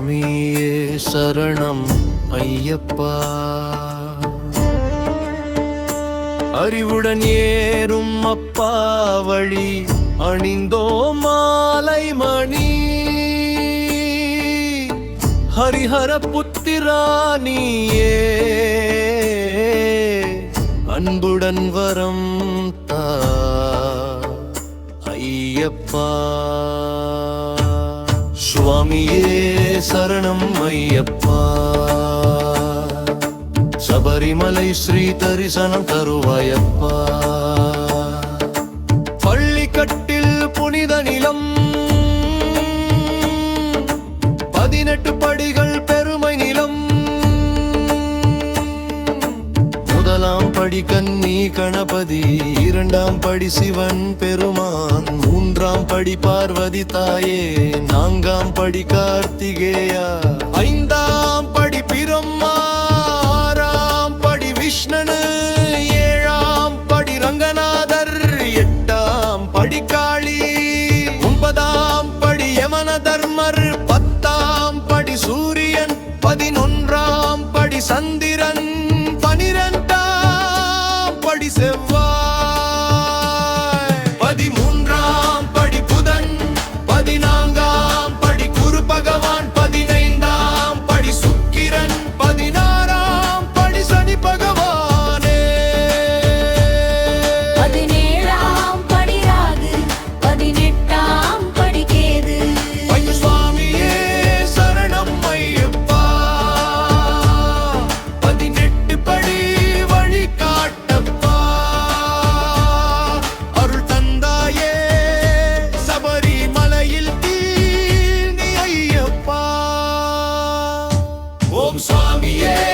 சுவாமியே சரணம் ஐயப்பா. அறிவுடன் ஏறும் அப்பா வழி அணிந்தோ மாலை மணி. ஹரிஹர புத்திராணியே அன்புடன் வரம் தா ஐயப்பா. சுவாமியே சரணம் ஐயப்பா. சபரிமலை ஸ்ரீ தரிசனம் தருவாயப்பா. படி கன்னி கணபதி இரண்டாம் படி சிவன் பெருமான் மூன்றாம் படி பார்வதி தாயே நான்காம் படி கார்த்திகேயா ஐந்தாம் படி பிரம்மா ஆறாம் படி விஷ்ணனு ஏழாம் படி ரங்கநாதர் எட்டாம் படி காளி ஒன்பதாம் படி யமன தர்மர் பத்தாம் படி சூரியன் பதினொன்றாம் படி சந்திரன். Om Swami, yeah.